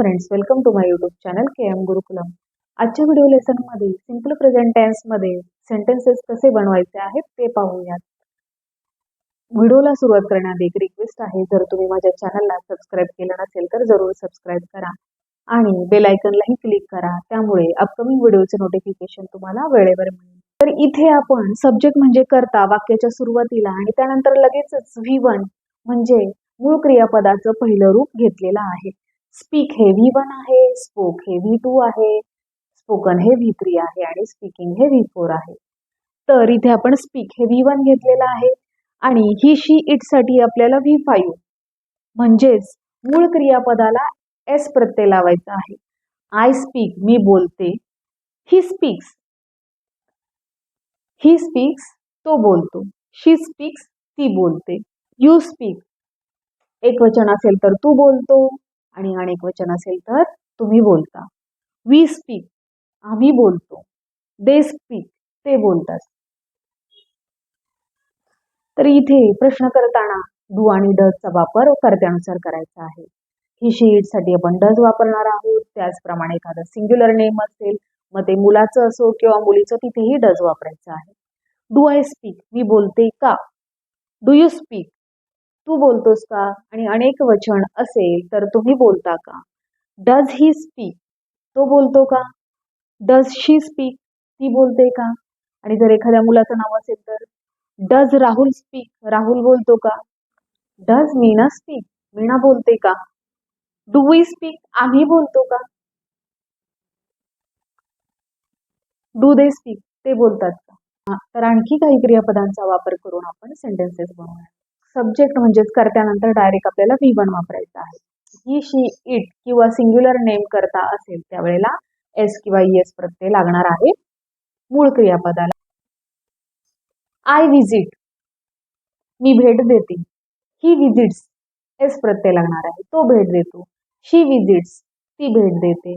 Friends welcome to my YouTube channel K M Gurukulam आजच्या video लेसनमध्ये simple present टेन्समध्ये sentences कसे बनवायचे आहेत ते पाहूयात. व्हिडिओला सुरुवात करण्याआधी एक रिक्वेस्ट आहे. जर तुम्ही माझ्या चॅनलला सबस्क्राईब केलं नसेल तर जरूर सबस्क्राईब करा. आणि बेल आयकनलाही क्लिक करा. त्यामुळे अपकमिंग व्हिडिओचे नोटिफिकेशन तुम्हाला वेळेवर मिळेल. तर इथे आपण सब्जेक्ट म्हणजे करता वाक्याच्या सुरुवातीला आणि त्यानंतर लगेचच व्ही वन म्हणजे मूळ क्रियापदाचं पहिलं रूप घेतलेलं आहे. स्पीक हे व्ही वन आहे स्पोक हे व्ही टू आहे स्पोकन हे व्ही थ्री आहे आणि स्पीकिंग हे व्ही फोर आहे. तर इथे आपण स्पीक हे व्ही वन घेतलेलं आहे आणि ही शी इटसाठी आपल्याला व्ही फाईव्ह म्हणजेच मूळ क्रियापदाला एस प्रत्यय लावायचा आहे. आय स्पीक मी बोलते. ही स्पीक्स ही स्पीक्स तो बोलतो. शी स्पीक्स ती बोलते. यू स्पीक एक वचन असेल तर तू बोलतो. आणि अनेक वचन असेल तर तुम्ही बोलता. वी स्पीक आम्ही बोलतो. दे स्पीक ते बोलतात. तर इथे प्रश्न करताना डू आणि डजचा वापर कर्त्यानुसार करायचा आहे. ही शीटसाठी आपण डज वापरणार आहोत. त्याचप्रमाणे एखादं सिंग्युलर नेम असेल मग ते मुलाचं असो किंवा मुलीचं तिथेही डज वापरायचं आहे. डू आय स्पीक मी बोलते का? डू यू स्पीक तू बोलतोस का? आणि अनेक वचन असेल तर तुम्ही बोलता का? डज ही स्पीक तो बोलतो का? डज शी स्पीक ती बोलते का? आणि जर एखाद्या मुलाचं नाव असेल तर? डज राहुल स्पीक राहुल बोलतो का? डज मीना स्पीक मीना बोलते का? डू वी स्पीक आम्ही बोलतो का? डू दे स्पीक ते बोलतात का? तर आणखी काही क्रियापदांचा वापर करून आपण सेंटेन्सेस बनवूया. सब्जेक्ट म्हणजेच करत्यानंतर डायरेक्ट आपल्याला व्ही वन वापरायचं आहे. ही शी इट किंवा सिंग्युलर नेम करता असेल त्यावेळेला एस किंवा एस प्रत्यय लागणार आहे. मूळ क्रियापदाला. आय विजिट मी भेट देते. ही व्हिजिट्स एस प्रत्यय लागणार आहे. तो भेट देतो. शी व्हिजिट्स ती भेट देते.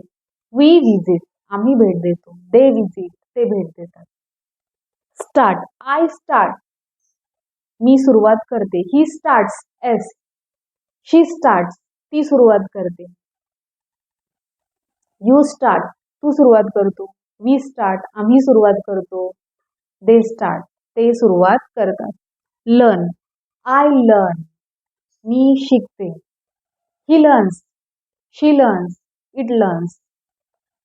वी विजिट आम्ही भेट देतो. दे विजिट ते भेट देतात. स्टार्ट आय स्टार्ट मी सुरुवात करते. He starts S she starts ती सुरुवात करते. यू स्टार्ट तू सुरुवात करतो. वी स्टार्ट आम्ही सुरुवात करतो. दे स्टार्ट ते सुरुवात करतात. लर्न आय लर्न मी शिकते. He learns she learns it learns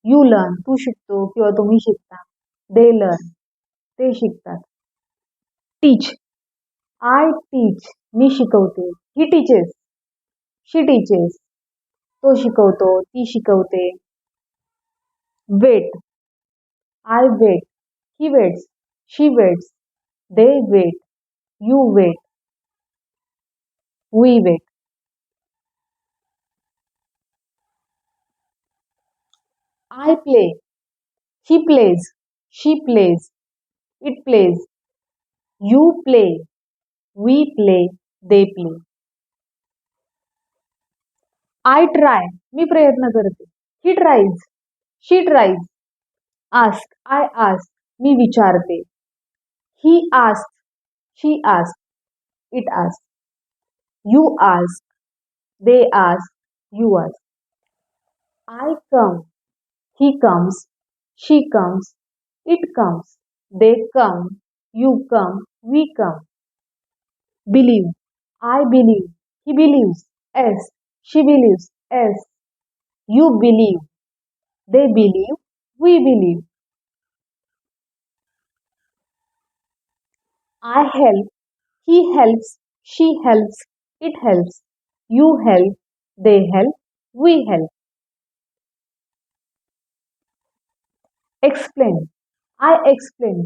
you learn तू शिकतो किंवा तुम्ही शिकता. दे लर्न ते शिकतात. टीच आय टीच मी शिकवते. ही टीचेस शी टीचेस तो शिकवतो. ती शिकवते. Wait I wait he waits she waits they wait you wait we wait I play he plays she plays it plays you play we play they play I try मी प्रयत्न करते. He tries she tries ask I ask मी विचारते. He ask she ask it ask you ask they ask you ask I come he comes she comes it comes they come you come we come Believe I believe he believes as she believes as you believe they believe we believe I help, he helps, she helps, it helps, you help, they help, we help. Explain, I explain,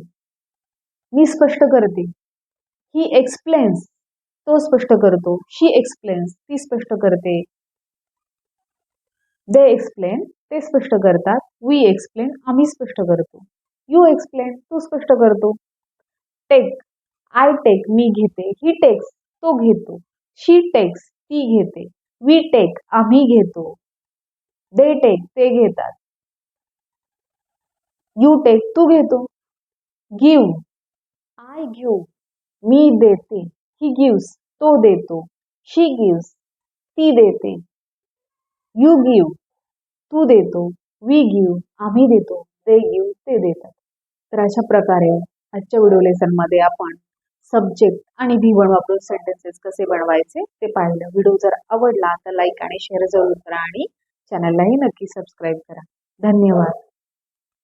मी स्पष्ट करते. He explains, तो स्पष्ट करतो. शी explains, ती स्पष्ट करते. They explain ते स्पष्ट करतात. We explain, आम्ही स्पष्ट करतो. You explain, तू स्पष्ट करतो. Take, आय टेक मी घेते ही टेक्स तो घेतो शी टेक्स ती घेते वी टेक आम्ही घेतो दे टेक ते घेतात यू टेक तू घेतो गिव आय गिव मी देते ही गिव्स तो देतो. शी गिव्स ती देते. यू गिव तू देतो. वी गिव आम्ही देतो. दे गिव ते देतात. तर अशा प्रकारे आजच्या व्हिडिओ लेसनमध्ये आपण सब्जेक्ट आणि भी वापरून सेंटेन्सेस कसे बनवायचे ते पाहिलं. व्हिडिओ जर आवडला तर लाईक आणि शेअर जरूर करा आणि चॅनललाही नक्की सबस्क्राईब करा. धन्यवाद.